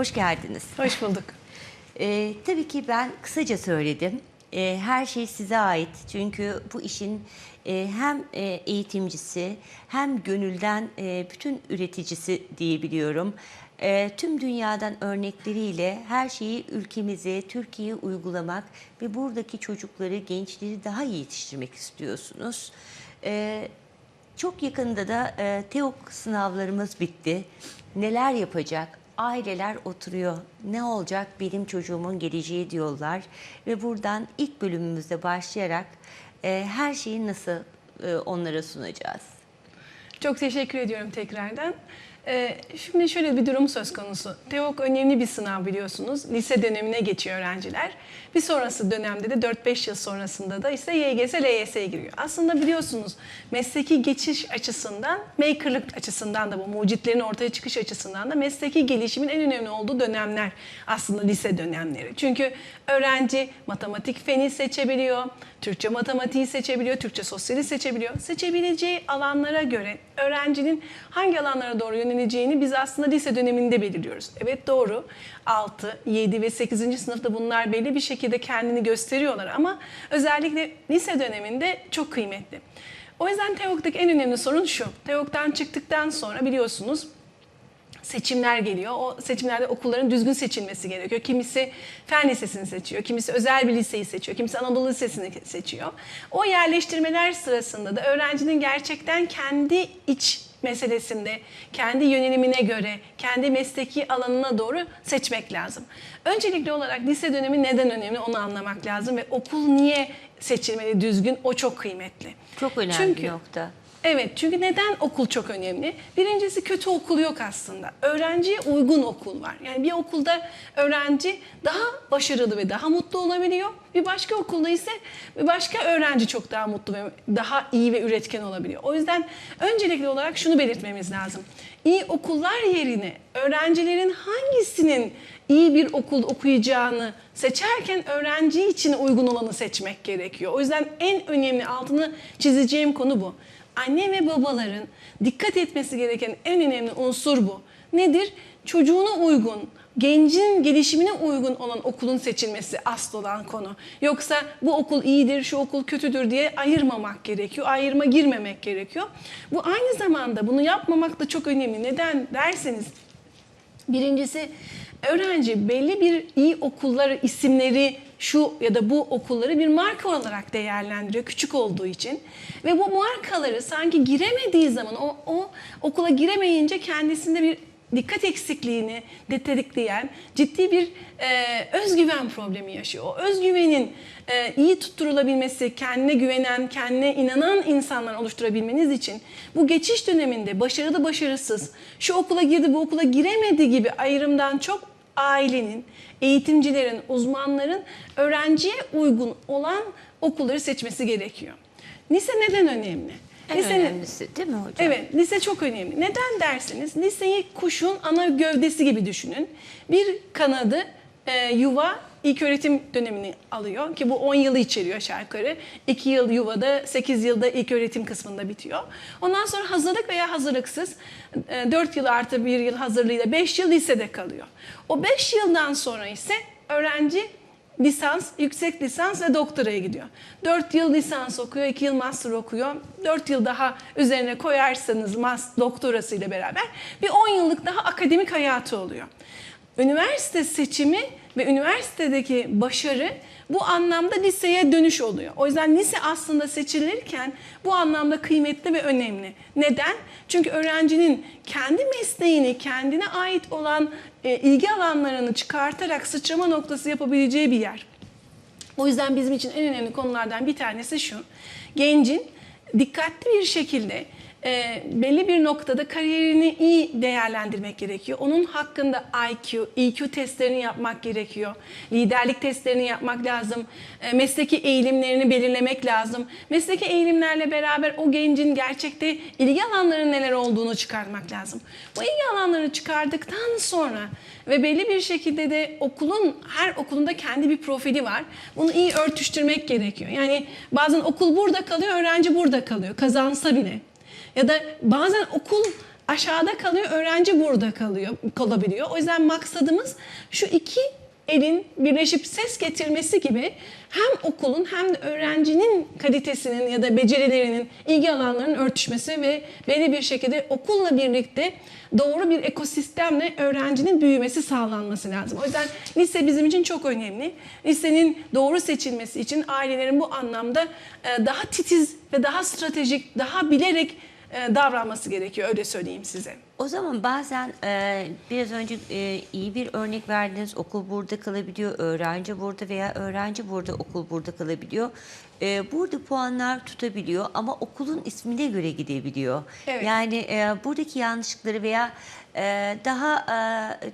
Hoş geldiniz. Hoş bulduk. Ee, tabii ki ben kısaca söyledim. Ee, her şey size ait. Çünkü bu işin e, hem e, eğitimcisi hem gönülden e, bütün üreticisi diyebiliyorum. E, tüm dünyadan örnekleriyle her şeyi ülkemize, Türkiye'ye uygulamak ve buradaki çocukları, gençleri daha iyi yetiştirmek istiyorsunuz. E, çok yakında da e, TEOK sınavlarımız bitti. Neler yapacak? Aileler oturuyor. Ne olacak benim çocuğumun geleceği diyorlar. Ve buradan ilk bölümümüzde başlayarak e, her şeyi nasıl e, onlara sunacağız? Çok teşekkür ediyorum tekrardan. Ee, şimdi şöyle bir durum söz konusu. TEOK önemli bir sınav biliyorsunuz. Lise dönemine geçiyor öğrenciler. Bir sonrası dönemde de 4-5 yıl sonrasında da ise YGS, LYS'ye giriyor. Aslında biliyorsunuz mesleki geçiş açısından, makerlık açısından da bu mucitlerin ortaya çıkış açısından da mesleki gelişimin en önemli olduğu dönemler aslında lise dönemleri. Çünkü öğrenci matematik feni seçebiliyor, Türkçe matematiği seçebiliyor, Türkçe sosyali seçebiliyor. Seçebileceği alanlara göre öğrencinin hangi alanlara doğru yöneleceğini biz aslında lise döneminde belirliyoruz. Evet doğru 6, 7 ve 8. sınıfta bunlar belli bir şekilde kendini gösteriyorlar ama özellikle lise döneminde çok kıymetli. O yüzden TEOK'taki en önemli sorun şu. TEOK'tan çıktıktan sonra biliyorsunuz seçimler geliyor. O seçimlerde okulların düzgün seçilmesi gerekiyor. Kimisi fen lisesini seçiyor, kimisi özel bir liseyi seçiyor, kimisi Anadolu Lisesi'ni seçiyor. O yerleştirmeler sırasında da öğrencinin gerçekten kendi iç meselesinde, kendi yönelimine göre, kendi mesleki alanına doğru seçmek lazım. Öncelikli olarak lise dönemi neden önemli onu anlamak lazım ve okul niye seçilmeli düzgün o çok kıymetli. Çok önemli Çünkü- nokta. Evet çünkü neden okul çok önemli? Birincisi kötü okul yok aslında. Öğrenciye uygun okul var. Yani bir okulda öğrenci daha başarılı ve daha mutlu olabiliyor. Bir başka okulda ise bir başka öğrenci çok daha mutlu ve daha iyi ve üretken olabiliyor. O yüzden öncelikli olarak şunu belirtmemiz lazım. İyi okullar yerine öğrencilerin hangisinin iyi bir okul okuyacağını seçerken öğrenci için uygun olanı seçmek gerekiyor. O yüzden en önemli altını çizeceğim konu bu anne ve babaların dikkat etmesi gereken en önemli unsur bu. Nedir? Çocuğuna uygun, gencin gelişimine uygun olan okulun seçilmesi asıl olan konu. Yoksa bu okul iyidir, şu okul kötüdür diye ayırmamak gerekiyor. Ayırma girmemek gerekiyor. Bu aynı zamanda bunu yapmamak da çok önemli. Neden derseniz Birincisi öğrenci belli bir iyi okullar isimleri şu ya da bu okulları bir marka olarak değerlendiriyor küçük olduğu için. Ve bu markaları sanki giremediği zaman o, o okula giremeyince kendisinde bir dikkat eksikliğini tetikleyen ciddi bir e, özgüven problemi yaşıyor. O özgüvenin e, iyi tutturulabilmesi, kendine güvenen, kendine inanan insanlar oluşturabilmeniz için bu geçiş döneminde başarılı başarısız, şu okula girdi bu okula giremedi gibi ayrımdan çok ailenin, eğitimcilerin, uzmanların öğrenciye uygun olan okulları seçmesi gerekiyor. Lise neden önemli? En Lisenin- önemlisi değil mi hocam? Evet, lise çok önemli. Neden derseniz, liseyi kuşun ana gövdesi gibi düşünün. Bir kanadı e, yuva ilk öğretim dönemini alıyor ki bu 10 yılı içeriyor aşağı yukarı. 2 yıl yuvada, 8 yılda ilk öğretim kısmında bitiyor. Ondan sonra hazırlık veya hazırlıksız 4 yıl artı 1 yıl hazırlığıyla 5 yıl lisede kalıyor. O 5 yıldan sonra ise öğrenci lisans, yüksek lisans ve doktoraya gidiyor. 4 yıl lisans okuyor, 2 yıl master okuyor. 4 yıl daha üzerine koyarsanız mas doktorasıyla beraber bir 10 yıllık daha akademik hayatı oluyor. Üniversite seçimi ve üniversitedeki başarı bu anlamda liseye dönüş oluyor. O yüzden lise aslında seçilirken bu anlamda kıymetli ve önemli. Neden? Çünkü öğrencinin kendi mesleğini, kendine ait olan e, ilgi alanlarını çıkartarak sıçrama noktası yapabileceği bir yer. O yüzden bizim için en önemli konulardan bir tanesi şu. Gencin dikkatli bir şekilde e, belli bir noktada kariyerini iyi değerlendirmek gerekiyor. Onun hakkında IQ, EQ testlerini yapmak gerekiyor. Liderlik testlerini yapmak lazım. E, mesleki eğilimlerini belirlemek lazım. Mesleki eğilimlerle beraber o gencin gerçekte ilgi alanlarının neler olduğunu çıkarmak lazım. Bu ilgi alanlarını çıkardıktan sonra ve belli bir şekilde de okulun her okulunda kendi bir profili var. Bunu iyi örtüştürmek gerekiyor. Yani bazen okul burada kalıyor, öğrenci burada kalıyor. Kazansa bile. Ya da bazen okul aşağıda kalıyor, öğrenci burada kalıyor, kalabiliyor. O yüzden maksadımız şu iki elin birleşip ses getirmesi gibi hem okulun hem de öğrencinin kalitesinin ya da becerilerinin, ilgi alanlarının örtüşmesi ve belli bir şekilde okulla birlikte doğru bir ekosistemle öğrencinin büyümesi sağlanması lazım. O yüzden lise bizim için çok önemli. Lisenin doğru seçilmesi için ailelerin bu anlamda e, daha titiz ve daha stratejik, daha bilerek e, davranması gerekiyor öyle söyleyeyim size. O zaman bazen e, biraz önce e, iyi bir örnek verdiniz. Okul burada kalabiliyor, öğrenci burada veya öğrenci burada, okul burada kalabiliyor. E, burada puanlar tutabiliyor ama okulun ismine göre gidebiliyor. Evet. Yani e, buradaki yanlışlıkları veya e, daha e,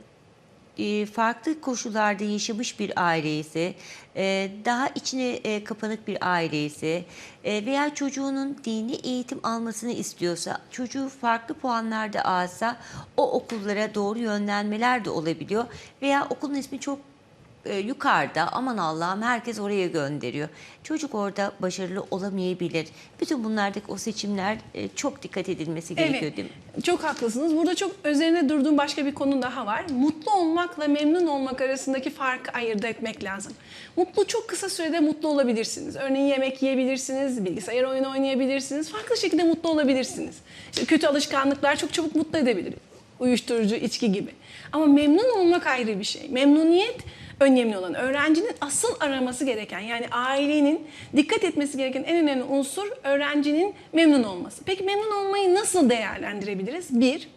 farklı koşullarda yaşamış bir aile ise, e, daha içine e, kapanık bir aile ise e, veya çocuğunun dini eğitim almasını istiyorsa, çocuğu farklı puanlarda alsa o okullara doğru yönlenmeler de olabiliyor. Veya okulun ismi çok e, yukarıda aman Allah'ım herkes oraya gönderiyor. Çocuk orada başarılı olamayabilir. Bütün bunlardaki o seçimler e, çok dikkat edilmesi gerekiyor değil mi? Çok haklısınız. Burada çok üzerine durduğum başka bir konu daha var. Mutlu olmakla memnun olmak arasındaki farkı ayırt etmek lazım. Mutlu çok kısa sürede mutlu olabilirsiniz. Örneğin yemek yiyebilirsiniz, bilgisayar oyunu oynayabilirsiniz. Farklı şekilde mutlu olabilirsiniz. İşte kötü alışkanlıklar çok çabuk mutlu edebilir. Uyuşturucu, içki gibi. Ama memnun olmak ayrı bir şey. Memnuniyet önemli olan. Öğrencinin asıl araması gereken yani ailenin dikkat etmesi gereken en önemli unsur öğrencinin memnun olması. Peki memnun olmayı nasıl değerlendirebiliriz? Bir,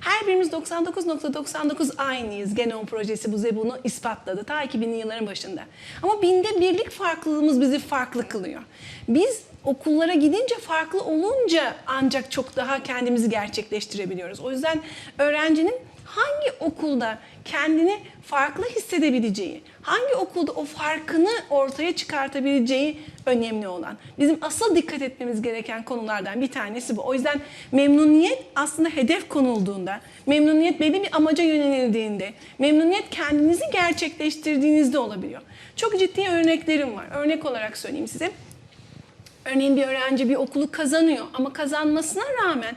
her birimiz 99.99 aynıyız. Genom projesi bize bunu ispatladı ta 2000'li yılların başında. Ama binde birlik farklılığımız bizi farklı kılıyor. Biz okullara gidince farklı olunca ancak çok daha kendimizi gerçekleştirebiliyoruz. O yüzden öğrencinin hangi okulda kendini farklı hissedebileceği, hangi okulda o farkını ortaya çıkartabileceği önemli olan. Bizim asıl dikkat etmemiz gereken konulardan bir tanesi bu. O yüzden memnuniyet aslında hedef konulduğunda, memnuniyet belli bir amaca yönelildiğinde, memnuniyet kendinizi gerçekleştirdiğinizde olabiliyor. Çok ciddi örneklerim var. Örnek olarak söyleyeyim size. Örneğin bir öğrenci bir okulu kazanıyor ama kazanmasına rağmen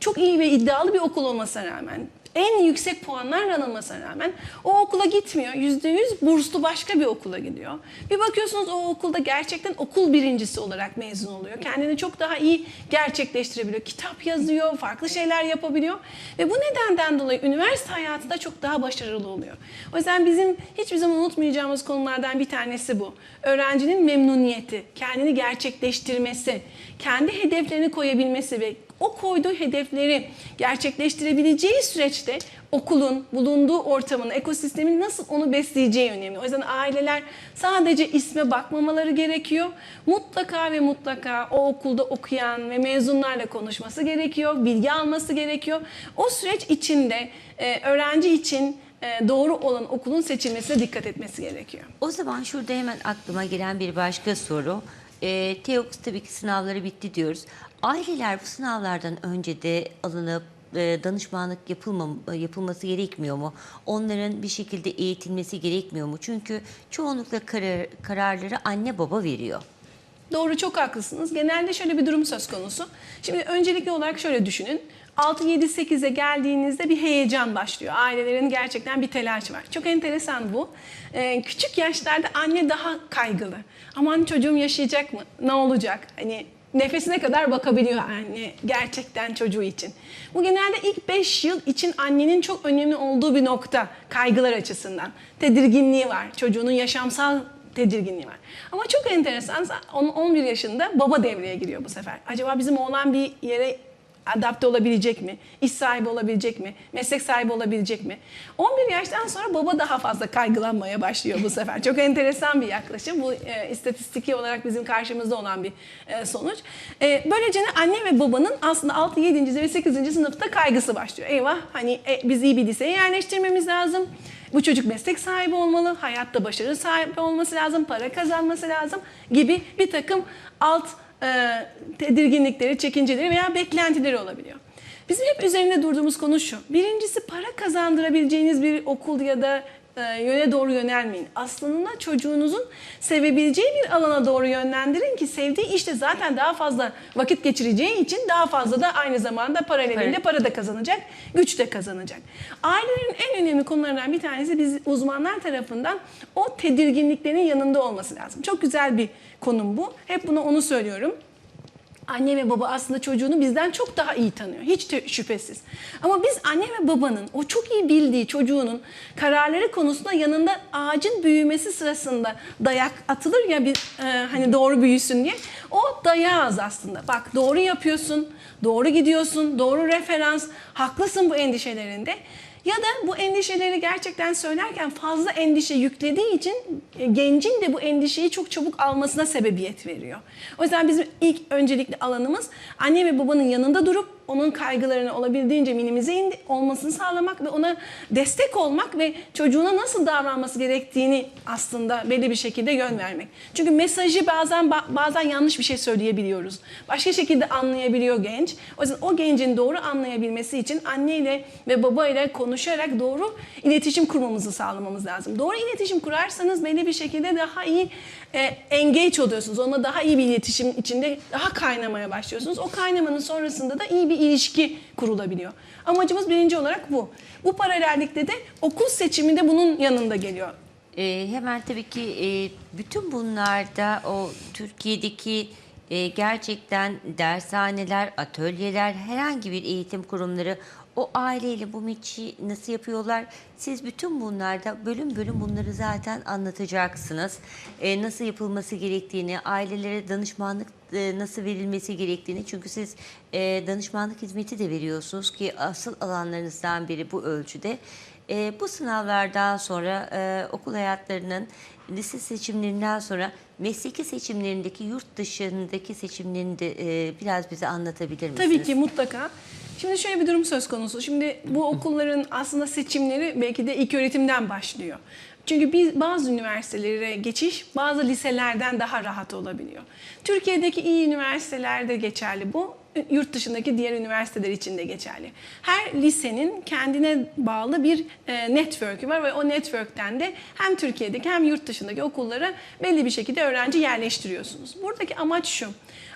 çok iyi ve iddialı bir okul olmasına rağmen en yüksek puanlar alınmasına rağmen o okula gitmiyor. Yüzde yüz burslu başka bir okula gidiyor. Bir bakıyorsunuz o okulda gerçekten okul birincisi olarak mezun oluyor. Kendini çok daha iyi gerçekleştirebiliyor. Kitap yazıyor, farklı şeyler yapabiliyor. Ve bu nedenden dolayı üniversite hayatında çok daha başarılı oluyor. O yüzden bizim hiçbir zaman unutmayacağımız konulardan bir tanesi bu. Öğrencinin memnuniyeti, kendini gerçekleştirmesi, kendi hedeflerini koyabilmesi ve o koyduğu hedefleri gerçekleştirebileceği süreçte okulun bulunduğu ortamın, ekosistemin nasıl onu besleyeceği önemli. O yüzden aileler sadece isme bakmamaları gerekiyor. Mutlaka ve mutlaka o okulda okuyan ve mezunlarla konuşması gerekiyor, bilgi alması gerekiyor. O süreç içinde e, öğrenci için e, doğru olan okulun seçilmesine dikkat etmesi gerekiyor. O zaman şurada hemen aklıma gelen bir başka soru. E, TEOX tabii ki sınavları bitti diyoruz. Aileler bu sınavlardan önce de alınıp e, danışmanlık yapılmam, yapılması gerekmiyor mu? Onların bir şekilde eğitilmesi gerekmiyor mu? Çünkü çoğunlukla karar, kararları anne baba veriyor. Doğru çok haklısınız. Genelde şöyle bir durum söz konusu. Şimdi öncelikli olarak şöyle düşünün. 6-7-8'e geldiğinizde bir heyecan başlıyor. Ailelerin gerçekten bir telaş var. Çok enteresan bu. Ee, küçük yaşlarda anne daha kaygılı. Aman çocuğum yaşayacak mı? Ne olacak? Hani nefesine kadar bakabiliyor anne gerçekten çocuğu için. Bu genelde ilk 5 yıl için annenin çok önemli olduğu bir nokta kaygılar açısından. Tedirginliği var. Çocuğunun yaşamsal tedirginliği var. Ama çok enteresan 11 yaşında baba devreye giriyor bu sefer. Acaba bizim oğlan bir yere adapte olabilecek mi? İş sahibi olabilecek mi? Meslek sahibi olabilecek mi? 11 yaştan sonra baba daha fazla kaygılanmaya başlıyor bu sefer. Çok enteresan bir yaklaşım. Bu e, istatistiki olarak bizim karşımızda olan bir e, sonuç. E, böylece anne ve babanın aslında 6, 7. ve 8. sınıfta kaygısı başlıyor. Eyvah hani e, biz iyi bir liseye yerleştirmemiz lazım. Bu çocuk meslek sahibi olmalı, hayatta başarı sahibi olması lazım, para kazanması lazım gibi bir takım alt e, tedirginlikleri, çekinceleri veya beklentileri olabiliyor. Bizim hep üzerinde durduğumuz konu şu. Birincisi para kazandırabileceğiniz bir okul ya da yöne doğru yönelmeyin. Aslında çocuğunuzun sevebileceği bir alana doğru yönlendirin ki sevdiği işte zaten daha fazla vakit geçireceği için daha fazla da aynı zamanda paralelinde Para. para da kazanacak, güç de kazanacak. Ailelerin en önemli konularından bir tanesi biz uzmanlar tarafından o tedirginliklerin yanında olması lazım. Çok güzel bir konum bu. Hep bunu onu söylüyorum. Anne ve baba aslında çocuğunu bizden çok daha iyi tanıyor. Hiç şüphesiz. Ama biz anne ve babanın o çok iyi bildiği çocuğunun kararları konusunda yanında ağacın büyümesi sırasında dayak atılır ya bir e, hani doğru büyüsün diye. O dayağız aslında. Bak doğru yapıyorsun, doğru gidiyorsun, doğru referans, haklısın bu endişelerinde. Ya da bu endişeleri gerçekten söylerken fazla endişe yüklediği için e, gencin de bu endişeyi çok çabuk almasına sebebiyet veriyor. O yüzden bizim ilk öncelikli alanımız anne ve babanın yanında durup onun kaygılarını olabildiğince minimize indi- olmasını sağlamak ve ona destek olmak ve çocuğuna nasıl davranması gerektiğini aslında belli bir şekilde yön vermek. Çünkü mesajı bazen ba- bazen yanlış bir şey söyleyebiliyoruz. Başka şekilde anlayabiliyor genç. O yüzden o gencin doğru anlayabilmesi için anneyle ve babayla konuşarak doğru iletişim kurmamızı sağlamamız lazım. Doğru iletişim kurarsanız belli bir şekilde daha iyi e, engage oluyorsunuz. Onunla daha iyi bir iletişim içinde daha kaynamaya başlıyorsunuz. O kaynamanın sonrasında da iyi bir ilişki kurulabiliyor. Amacımız birinci olarak bu. Bu paralellikte de okul seçimi de bunun yanında geliyor. Ee, hemen tabii ki e, bütün bunlarda o Türkiye'deki e, gerçekten dershaneler, atölyeler, herhangi bir eğitim kurumları o aileyle bu meçi nasıl yapıyorlar? Siz bütün bunlarda bölüm bölüm bunları zaten anlatacaksınız. E, nasıl yapılması gerektiğini, ailelere danışmanlık e, nasıl verilmesi gerektiğini. Çünkü siz e, danışmanlık hizmeti de veriyorsunuz ki asıl alanlarınızdan biri bu ölçüde. E, bu sınavlardan sonra e, okul hayatlarının lise seçimlerinden sonra mesleki seçimlerindeki yurt dışındaki seçimlerini de e, biraz bize anlatabilir misiniz? Tabii ki mutlaka. Şimdi şöyle bir durum söz konusu. Şimdi bu okulların aslında seçimleri belki de ilk öğretimden başlıyor. Çünkü biz bazı üniversitelere geçiş bazı liselerden daha rahat olabiliyor. Türkiye'deki iyi üniversitelerde geçerli bu. Yurt dışındaki diğer üniversiteler için de geçerli. Her lisenin kendine bağlı bir e, network'ü var ve o network'ten de hem Türkiye'deki hem yurt dışındaki okullara belli bir şekilde öğrenci yerleştiriyorsunuz. Buradaki amaç şu.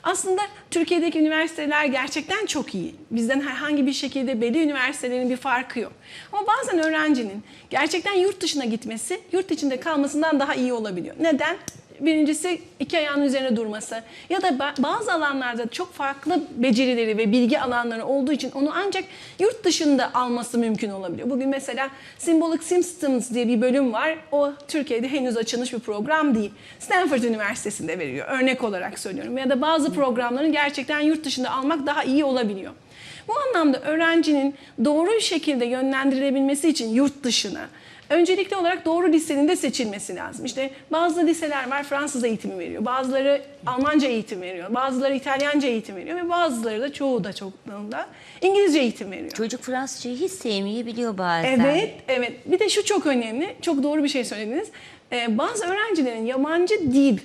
Aslında Türkiye'deki üniversiteler gerçekten çok iyi. Bizden herhangi bir şekilde belli üniversitelerin bir farkı yok. Ama bazen öğrencinin gerçekten yurt dışına gitmesi, yurt içinde kalmasından daha iyi olabiliyor. Neden? Birincisi iki ayağının üzerine durması ya da ba- bazı alanlarda çok farklı becerileri ve bilgi alanları olduğu için onu ancak yurt dışında alması mümkün olabiliyor. Bugün mesela Symbolic Systems diye bir bölüm var. O Türkiye'de henüz açılmış bir program değil. Stanford Üniversitesi'nde veriyor. Örnek olarak söylüyorum. Ya da bazı programların gerçekten yurt dışında almak daha iyi olabiliyor. Bu anlamda öğrencinin doğru şekilde yönlendirilebilmesi için yurt dışına öncelikli olarak doğru lisenin de seçilmesi lazım. İşte bazı liseler var Fransız eğitimi veriyor. Bazıları Almanca eğitim veriyor. Bazıları İtalyanca eğitim veriyor ve bazıları da çoğu da çoğunluğunda İngilizce eğitim veriyor. Çocuk Fransızcayı hiç sevmeyebiliyor bazen. Evet, evet. Bir de şu çok önemli. Çok doğru bir şey söylediniz. Ee, bazı öğrencilerin yabancı dil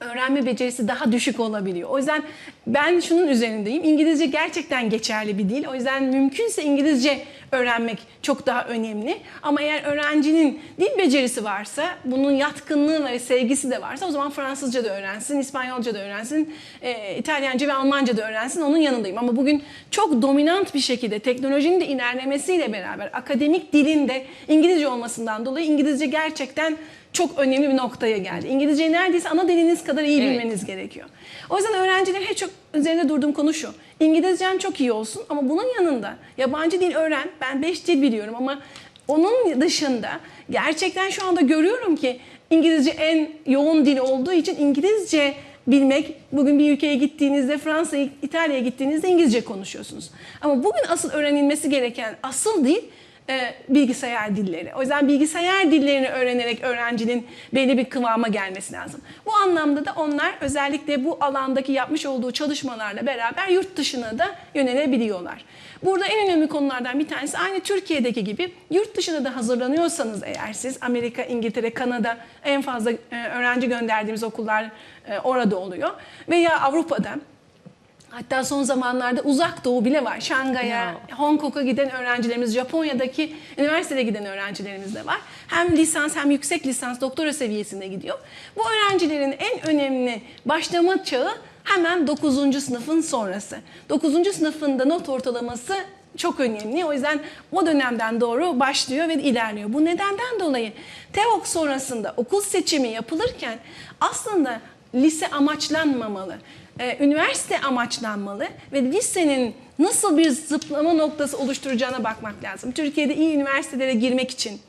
öğrenme becerisi daha düşük olabiliyor. O yüzden ben şunun üzerindeyim. İngilizce gerçekten geçerli bir dil. O yüzden mümkünse İngilizce öğrenmek çok daha önemli. Ama eğer öğrencinin dil becerisi varsa, bunun yatkınlığı ve sevgisi de varsa o zaman Fransızca da öğrensin, İspanyolca da öğrensin, e, İtalyanca ve Almanca da öğrensin. Onun yanındayım. Ama bugün çok dominant bir şekilde teknolojinin de ilerlemesiyle beraber akademik dilin de İngilizce olmasından dolayı İngilizce gerçekten çok önemli bir noktaya geldi. İngilizceyi neredeyse ana diliniz kadar iyi Evet. bilmeniz gerekiyor. O yüzden öğrencilerin hep çok üzerinde durduğum konu şu. İngilizcen çok iyi olsun ama bunun yanında yabancı dil öğren. Ben 5 dil biliyorum ama onun dışında gerçekten şu anda görüyorum ki İngilizce en yoğun dil olduğu için İngilizce bilmek bugün bir ülkeye gittiğinizde Fransa'ya, İtalya'ya gittiğinizde İngilizce konuşuyorsunuz. Ama bugün asıl öğrenilmesi gereken asıl dil e, bilgisayar dilleri. O yüzden bilgisayar dillerini öğrenerek öğrencinin belli bir kıvama gelmesi lazım. Bu anlamda da onlar özellikle bu alandaki yapmış olduğu çalışmalarla beraber yurt dışına da yönelebiliyorlar. Burada en önemli konulardan bir tanesi aynı Türkiye'deki gibi yurt dışına da hazırlanıyorsanız eğer siz Amerika, İngiltere, Kanada en fazla e, öğrenci gönderdiğimiz okullar e, orada oluyor veya Avrupa'da Hatta son zamanlarda uzak doğu bile var. Şangay'a, Hong Kong'a giden öğrencilerimiz, Japonya'daki üniversitede giden öğrencilerimiz de var. Hem lisans hem yüksek lisans doktora seviyesinde gidiyor. Bu öğrencilerin en önemli başlama çağı hemen 9. sınıfın sonrası. 9. sınıfında not ortalaması çok önemli. O yüzden o dönemden doğru başlıyor ve ilerliyor. Bu nedenden dolayı TEOK sonrasında okul seçimi yapılırken aslında lise amaçlanmamalı. Ee, üniversite amaçlanmalı ve lisenin nasıl bir zıplama noktası oluşturacağına bakmak lazım. Türkiye'de iyi üniversitelere girmek için,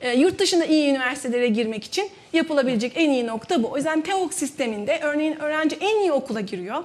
e, yurt dışında iyi üniversitelere girmek için yapılabilecek en iyi nokta bu. O yüzden TEOK sisteminde örneğin öğrenci en iyi okula giriyor.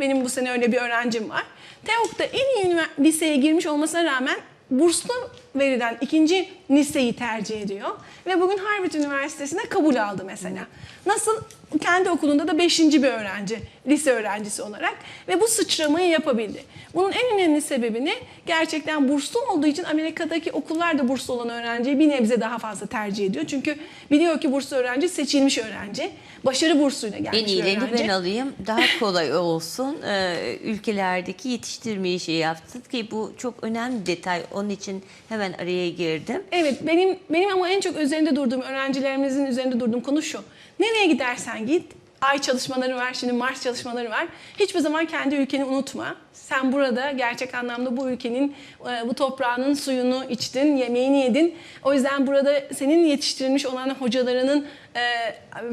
Benim bu sene öyle bir öğrencim var. TEOK'ta en iyi liseye girmiş olmasına rağmen burslu verilen ikinci liseyi tercih ediyor. Ve bugün Harvard Üniversitesi'ne kabul aldı mesela. Nasıl? Kendi okulunda da beşinci bir öğrenci, lise öğrencisi olarak. Ve bu sıçramayı yapabildi. Bunun en önemli sebebini gerçekten burslu olduğu için Amerika'daki okullar da burslu olan öğrenciyi bir nebze daha fazla tercih ediyor. Çünkü biliyor ki burslu öğrenci seçilmiş öğrenci. Başarı bursuyla gelmiş En iyilerini öğrenci. ben alayım. Daha kolay olsun. Ee, ülkelerdeki yetiştirmeyi şey yaptın ki bu çok önemli detay. Onun için hemen araya girdim. Evet benim benim ama en çok üzerinde durduğum öğrencilerimizin üzerinde durduğum konu şu. Nereye gidersen git ay çalışmaları var, şimdi Mars çalışmaları var. Hiçbir zaman kendi ülkeni unutma. Sen burada gerçek anlamda bu ülkenin, e, bu toprağının suyunu içtin, yemeğini yedin. O yüzden burada senin yetiştirilmiş olan hocalarının e,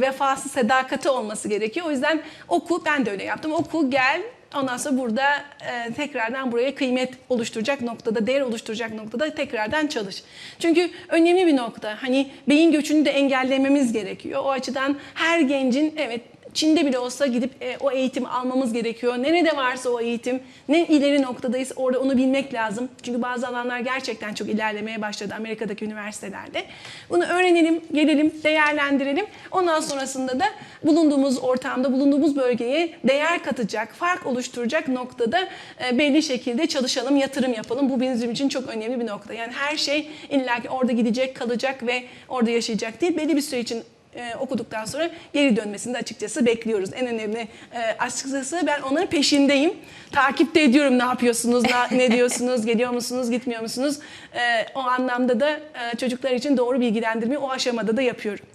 vefası, sadakati olması gerekiyor. O yüzden oku, ben de öyle yaptım. Oku, gel, Ondan sonra burada e, tekrardan buraya kıymet oluşturacak noktada, değer oluşturacak noktada tekrardan çalış. Çünkü önemli bir nokta. Hani beyin göçünü de engellememiz gerekiyor. O açıdan her gencin evet Çin'de bile olsa gidip e, o eğitimi almamız gerekiyor. Nerede varsa o eğitim, ne ileri noktadayız orada onu bilmek lazım. Çünkü bazı alanlar gerçekten çok ilerlemeye başladı Amerika'daki üniversitelerde. Bunu öğrenelim, gelelim, değerlendirelim. Ondan sonrasında da bulunduğumuz ortamda, bulunduğumuz bölgeye değer katacak, fark oluşturacak noktada e, belli şekilde çalışalım, yatırım yapalım. Bu bizim için çok önemli bir nokta. Yani her şey illaki orada gidecek, kalacak ve orada yaşayacak değil. Belli bir süre için e, okuduktan sonra geri dönmesini de açıkçası bekliyoruz. En önemli e, açıkçası ben onların peşindeyim. Takipte ediyorum ne yapıyorsunuz, ne, ne diyorsunuz, geliyor musunuz, gitmiyor musunuz? E, o anlamda da e, çocuklar için doğru bilgilendirmeyi o aşamada da yapıyorum.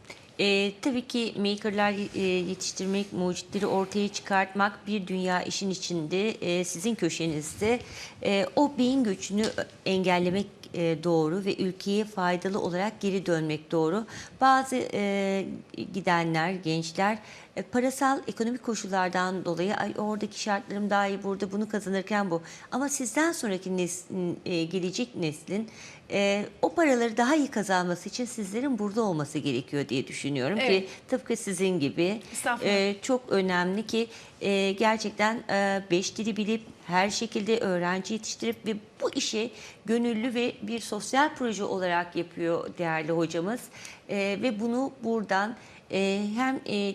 Ee, tabii ki makerlar e, yetiştirmek, mucitleri ortaya çıkartmak bir dünya işin içinde, e, sizin köşenizde. E, o beyin göçünü engellemek e, doğru ve ülkeye faydalı olarak geri dönmek doğru. Bazı e, gidenler, gençler e, parasal ekonomik koşullardan dolayı ay oradaki şartlarım daha iyi burada bunu kazanırken bu. Ama sizden sonraki neslin, gelecek neslin e, o paraları daha iyi kazanması için sizlerin burada olması gerekiyor diye düşünüyorum Evet. ki tıpkı sizin gibi e, çok önemli ki e, gerçekten e, beş dili bilip her şekilde öğrenci yetiştirip ve bu işi gönüllü ve bir sosyal proje olarak yapıyor değerli hocamız E, ve bunu buradan e, hem e,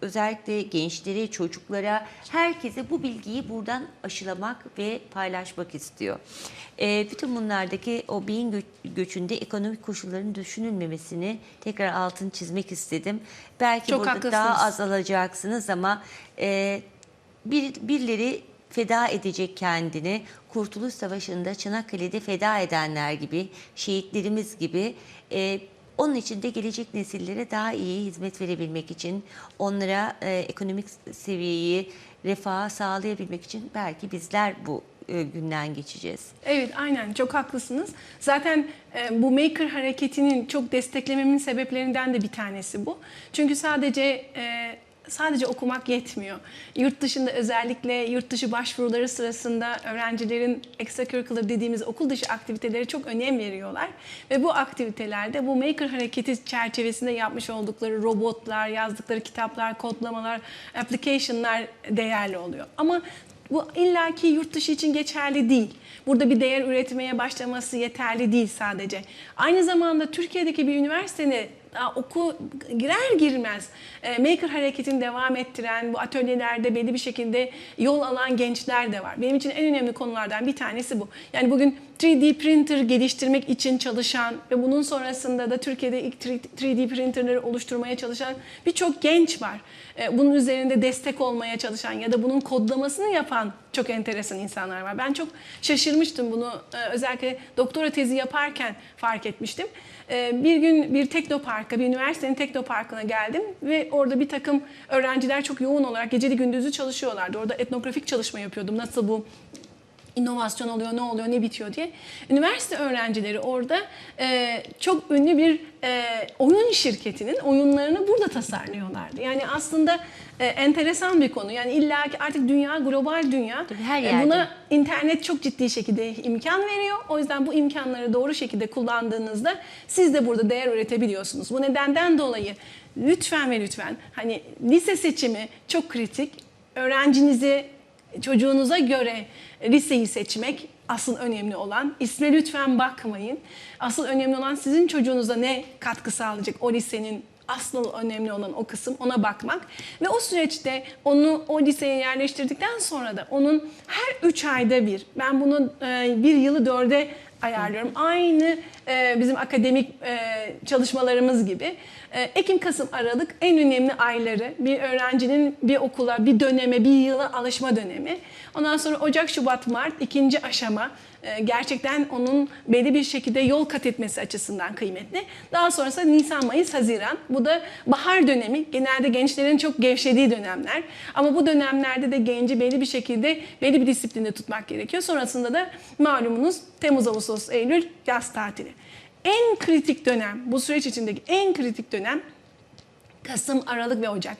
özellikle gençlere, çocuklara, herkese bu bilgiyi buradan aşılamak ve paylaşmak istiyor. E, bütün bunlardaki o beyin gö- göçünde ekonomik koşulların düşünülmemesini tekrar altını çizmek istedim. Belki Çok burada haklısınız. daha az alacaksınız ama e, bir, birileri feda edecek kendini. Kurtuluş Savaşı'nda Çanakkale'de feda edenler gibi, şehitlerimiz gibi e, onun için de gelecek nesillere daha iyi hizmet verebilmek için, onlara e, ekonomik seviyeyi, refahı sağlayabilmek için belki bizler bu e, günden geçeceğiz. Evet aynen çok haklısınız. Zaten e, bu maker hareketinin çok desteklememin sebeplerinden de bir tanesi bu. Çünkü sadece e, sadece okumak yetmiyor. Yurt dışında özellikle yurt dışı başvuruları sırasında öğrencilerin extracurricular dediğimiz okul dışı aktivitelere çok önem veriyorlar. Ve bu aktivitelerde bu maker hareketi çerçevesinde yapmış oldukları robotlar, yazdıkları kitaplar, kodlamalar, application'lar değerli oluyor. Ama bu illaki yurt dışı için geçerli değil. Burada bir değer üretmeye başlaması yeterli değil sadece. Aynı zamanda Türkiye'deki bir üniversitenin oku girer girmez e, maker hareketini devam ettiren bu atölyelerde belli bir şekilde yol alan gençler de var. Benim için en önemli konulardan bir tanesi bu. Yani bugün 3D printer geliştirmek için çalışan ve bunun sonrasında da Türkiye'de ilk 3D printerleri oluşturmaya çalışan birçok genç var. E, Bunun üzerinde destek olmaya çalışan ya da bunun kodlamasını yapan çok enteresan insanlar var. Ben çok şaşırmıştım bunu e, özellikle doktora tezi yaparken fark etmiştim. E, Bir gün bir teknoparka, bir üniversitenin teknoparkına geldim ve orada bir takım öğrenciler çok yoğun olarak geceli gündüzü çalışıyorlardı. Orada etnografik çalışma yapıyordum. Nasıl bu inovasyon oluyor, ne oluyor, ne bitiyor diye. Üniversite öğrencileri orada e, çok ünlü bir e, oyun şirketinin oyunlarını burada tasarlıyorlardı. Yani aslında e, enteresan bir konu. Yani illa ki artık dünya, global dünya Tabii her e, yerde. buna internet çok ciddi şekilde imkan veriyor. O yüzden bu imkanları doğru şekilde kullandığınızda siz de burada değer üretebiliyorsunuz. Bu nedenden dolayı lütfen ve lütfen hani lise seçimi çok kritik. Öğrencinizi çocuğunuza göre liseyi seçmek asıl önemli olan. İsme lütfen bakmayın. Asıl önemli olan sizin çocuğunuza ne katkı sağlayacak o lisenin asıl önemli olan o kısım ona bakmak ve o süreçte onu o liseye yerleştirdikten sonra da onun her 3 ayda bir ben bunu e, bir yılı dörde ayarlıyorum. Aynı e, bizim akademik e, çalışmalarımız gibi. E, Ekim, Kasım, Aralık en önemli ayları bir öğrencinin bir okula, bir döneme, bir yıla alışma dönemi. Ondan sonra Ocak, Şubat, Mart ikinci aşama gerçekten onun belli bir şekilde yol kat etmesi açısından kıymetli. Daha sonrası Nisan, Mayıs, Haziran. Bu da bahar dönemi. Genelde gençlerin çok gevşediği dönemler. Ama bu dönemlerde de genci belli bir şekilde belli bir disiplinde tutmak gerekiyor. Sonrasında da malumunuz Temmuz, Ağustos, Eylül yaz tatili. En kritik dönem, bu süreç içindeki en kritik dönem Kasım, Aralık ve Ocak.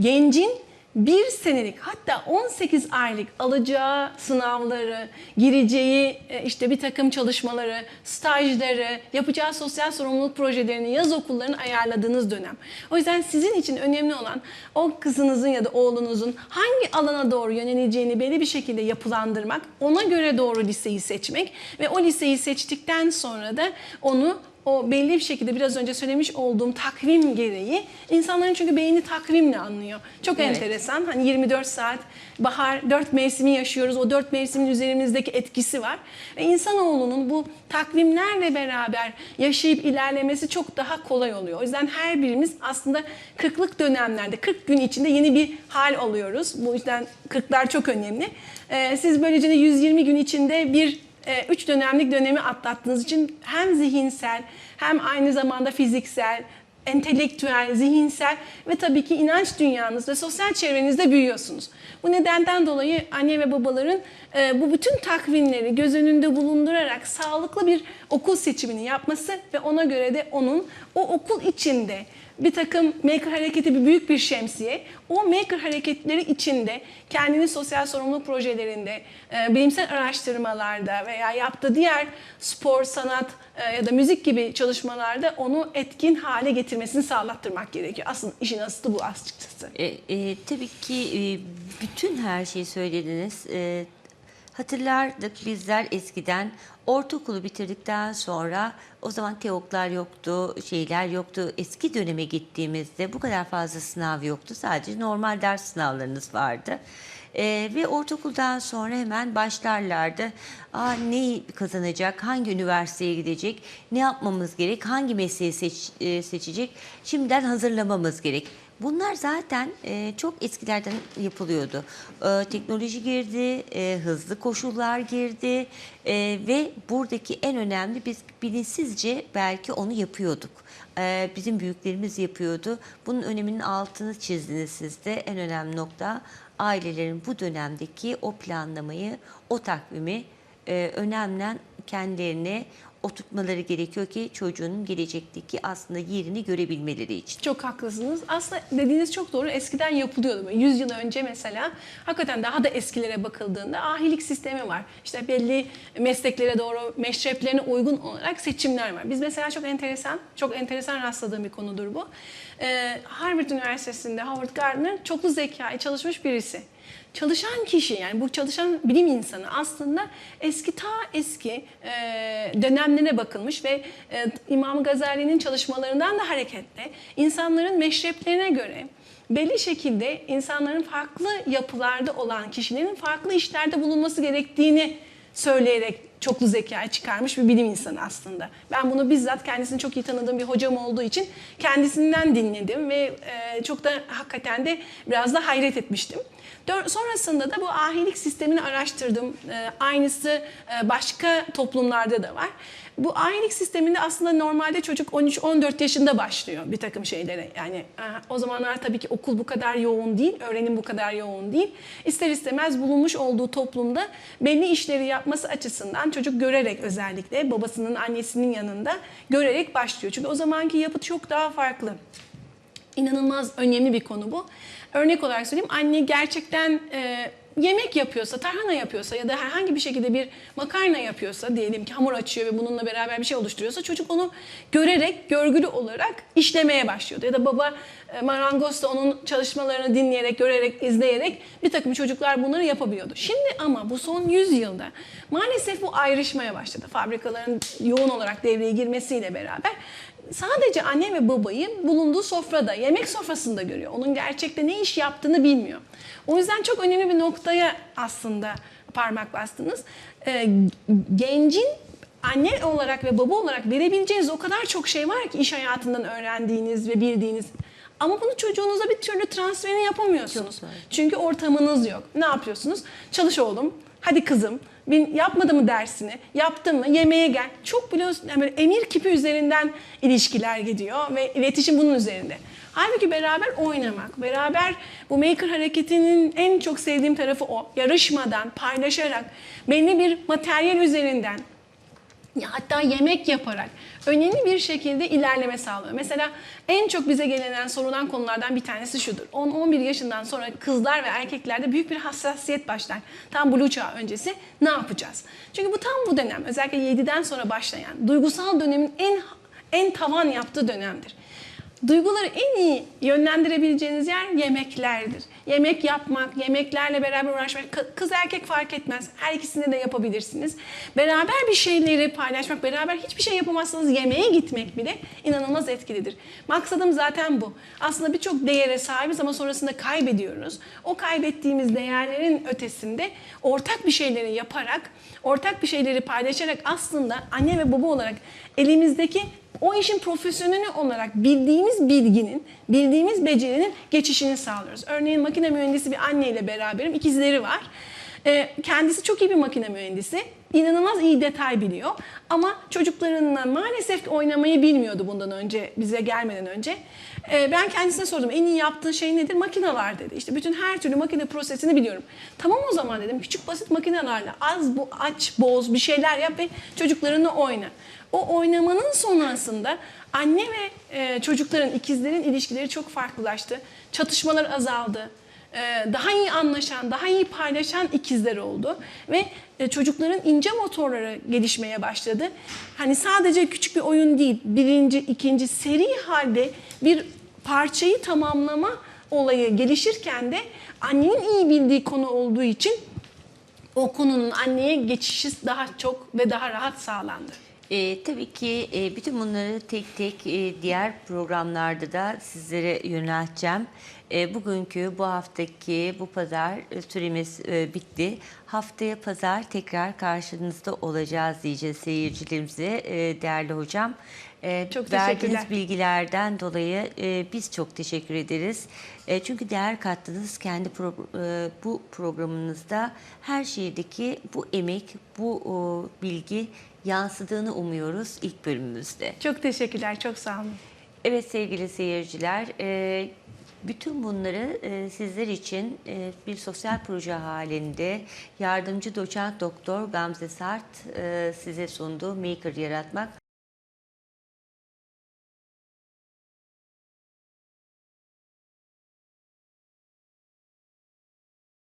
Gencin bir senelik hatta 18 aylık alacağı sınavları, gireceği e, işte bir takım çalışmaları, stajları, yapacağı sosyal sorumluluk projelerini, yaz okullarını ayarladığınız dönem. O yüzden sizin için önemli olan o kızınızın ya da oğlunuzun hangi alana doğru yöneleceğini belli bir şekilde yapılandırmak, ona göre doğru liseyi seçmek ve o liseyi seçtikten sonra da onu o belli bir şekilde biraz önce söylemiş olduğum takvim gereği insanların çünkü beyni takvimle anlıyor. Çok Evet. enteresan. Hani 24 saat bahar, dört mevsimi yaşıyoruz. O dört mevsimin üzerimizdeki etkisi var. Ve insanoğlunun bu takvimlerle beraber yaşayıp ilerlemesi çok daha kolay oluyor. O yüzden her birimiz aslında 40'lık dönemlerde, 40 gün içinde yeni bir hal alıyoruz. Bu yüzden 40'lar çok önemli. Ee, siz böylece de 120 gün içinde bir üç dönemlik dönemi atlattığınız için hem zihinsel hem aynı zamanda fiziksel, entelektüel, zihinsel ve tabii ki inanç dünyanız ve sosyal çevrenizde büyüyorsunuz. Bu nedenden dolayı anne ve babaların e, bu bütün takvimleri göz önünde bulundurarak sağlıklı bir okul seçimini yapması ve ona göre de onun o okul içinde bir takım maker hareketi bir büyük bir şemsiye. O maker hareketleri içinde kendini sosyal sorumluluk projelerinde, e, bilimsel araştırmalarda veya yaptığı diğer spor, sanat e, ya da müzik gibi çalışmalarda onu etkin hale getirmesini sağlattırmak gerekiyor. Aslında işin aslı bu açıkçası. E, e, tabii ki e, bütün her şeyi söylediniz. E, hatırlardık bizler eskiden ortaokulu bitirdikten sonra o zaman teoklar yoktu, şeyler yoktu. Eski döneme gittiğimizde bu kadar fazla sınav yoktu. Sadece normal ders sınavlarınız vardı. E, ve ortaokuldan sonra hemen başlarlardı. Aa, neyi kazanacak, hangi üniversiteye gidecek, ne yapmamız gerek, hangi mesleği seç, e, seçecek, şimdiden hazırlamamız gerek. Bunlar zaten e, çok eskilerden yapılıyordu. E, teknoloji girdi, e, hızlı koşullar girdi e, ve buradaki en önemli biz bilinçsizce belki onu yapıyorduk. E, bizim büyüklerimiz yapıyordu. Bunun öneminin altını çizdiniz siz de. En önemli nokta ailelerin bu dönemdeki o planlamayı, o takvimi e, önemlen kendilerine oturtmaları gerekiyor ki çocuğun gelecekteki aslında yerini görebilmeleri için. Çok haklısınız. Aslında dediğiniz çok doğru. Eskiden yapılıyordu. Böyle 100 yıl önce mesela hakikaten daha da eskilere bakıldığında ahilik sistemi var. İşte belli mesleklere doğru meşreplerine uygun olarak seçimler var. Biz mesela çok enteresan, çok enteresan rastladığım bir konudur bu. Ee, Harvard Üniversitesi'nde Howard Gardner çoklu zekayı çalışmış birisi. Çalışan kişi yani bu çalışan bilim insanı aslında eski ta eski e, dönemlerine bakılmış ve e, İmam Gazali'nin çalışmalarından da hareketle insanların meşreplerine göre belli şekilde insanların farklı yapılarda olan kişilerin farklı işlerde bulunması gerektiğini söyleyerek çoklu zekayı çıkarmış bir bilim insanı aslında. Ben bunu bizzat kendisini çok iyi tanıdığım bir hocam olduğu için kendisinden dinledim ve e, çok da hakikaten de biraz da hayret etmiştim. Sonrasında da bu ahilik sistemini araştırdım. E, Aynısı e, başka toplumlarda da var. Bu ahilik sisteminde aslında normalde çocuk 13-14 yaşında başlıyor bir takım şeylere. Yani o zamanlar tabii ki okul bu kadar yoğun değil, öğrenim bu kadar yoğun değil. İster istemez bulunmuş olduğu toplumda belli işleri yapması açısından çocuk görerek özellikle babasının annesinin yanında görerek başlıyor. Çünkü o zamanki yapı çok daha farklı. İnanılmaz önemli bir konu bu. Örnek olarak söyleyeyim anne gerçekten e, yemek yapıyorsa, tarhana yapıyorsa ya da herhangi bir şekilde bir makarna yapıyorsa diyelim ki hamur açıyor ve bununla beraber bir şey oluşturuyorsa çocuk onu görerek, görgülü olarak işlemeye başlıyordu. Ya da baba e, marangoz da onun çalışmalarını dinleyerek, görerek, izleyerek bir takım çocuklar bunları yapabiliyordu. Şimdi ama bu son 100 yılda maalesef bu ayrışmaya başladı. Fabrikaların yoğun olarak devreye girmesiyle beraber sadece anne ve babayı bulunduğu sofrada, yemek sofrasında görüyor. Onun gerçekte ne iş yaptığını bilmiyor. O yüzden çok önemli bir noktaya aslında parmak bastınız. Ee, gencin anne olarak ve baba olarak verebileceğiniz o kadar çok şey var ki iş hayatından öğrendiğiniz ve bildiğiniz. Ama bunu çocuğunuza bir türlü transferini yapamıyorsunuz. Çünkü ortamınız yok. Ne yapıyorsunuz? Çalış oğlum, hadi kızım, bin, yapmadı mı dersini, yaptın mı, yemeğe gel. Çok biliyorsun yani böyle emir kipi üzerinden ilişkiler gidiyor ve iletişim bunun üzerinde. Halbuki beraber oynamak, beraber bu maker hareketinin en çok sevdiğim tarafı o. Yarışmadan, paylaşarak, belli bir materyal üzerinden hatta yemek yaparak önemli bir şekilde ilerleme sağlıyor. Mesela en çok bize gelinen sorulan konulardan bir tanesi şudur. 10-11 yaşından sonra kızlar ve erkeklerde büyük bir hassasiyet başlar. Tam blue çağı öncesi ne yapacağız? Çünkü bu tam bu dönem özellikle 7'den sonra başlayan duygusal dönemin en en tavan yaptığı dönemdir. Duyguları en iyi yönlendirebileceğiniz yer yemeklerdir. Yemek yapmak, yemeklerle beraber uğraşmak, kı- kız erkek fark etmez. Her ikisini de yapabilirsiniz. Beraber bir şeyleri paylaşmak, beraber hiçbir şey yapamazsanız yemeğe gitmek bile inanılmaz etkilidir. Maksadım zaten bu. Aslında birçok değere sahibiz ama sonrasında kaybediyoruz. O kaybettiğimiz değerlerin ötesinde ortak bir şeyleri yaparak, ortak bir şeyleri paylaşarak aslında anne ve baba olarak elimizdeki o işin profesyoneli olarak bildiğimiz bilginin, bildiğimiz becerinin geçişini sağlıyoruz. Örneğin makine mühendisi bir anneyle beraberim, ikizleri var. Ee, kendisi çok iyi bir makine mühendisi. inanılmaz iyi detay biliyor. Ama çocuklarınla maalesef oynamayı bilmiyordu bundan önce, bize gelmeden önce. Ee, ben kendisine sordum, en iyi yaptığın şey nedir? Makineler dedi. İşte bütün her türlü makine prosesini biliyorum. Tamam o zaman dedim, küçük basit makinelerle az bu aç, boz bir şeyler yap ve çocuklarınla oyna. O oynamanın sonrasında anne ve e, çocukların, ikizlerin ilişkileri çok farklılaştı. Çatışmalar azaldı. E, daha iyi anlaşan, daha iyi paylaşan ikizler oldu. Ve e, çocukların ince motorları gelişmeye başladı. Hani sadece küçük bir oyun değil, birinci, ikinci seri halde bir parçayı tamamlama olayı gelişirken de annenin iyi bildiği konu olduğu için o konunun anneye geçişi daha çok ve daha rahat sağlandı. E, tabii ki e, bütün bunları tek tek e, diğer programlarda da sizlere yönelteceğim. E, bugünkü, bu haftaki, bu pazar e, süremiz e, bitti. Haftaya pazar tekrar karşınızda olacağız diyeceğiz seyircilerimize e, değerli hocam. E, Çok verdiğiniz bilgilerden dolayı e, biz çok teşekkür ederiz. E, çünkü değer kattınız kendi pro- e, bu programınızda her şeydeki bu emek, bu o, bilgi yansıdığını umuyoruz ilk bölümümüzde. Çok teşekkürler, çok sağ olun. Evet sevgili seyirciler, e, bütün bunları e, sizler için e, bir sosyal proje halinde yardımcı doçent doktor Gamze Sart e, size sunduğu Maker Yaratmak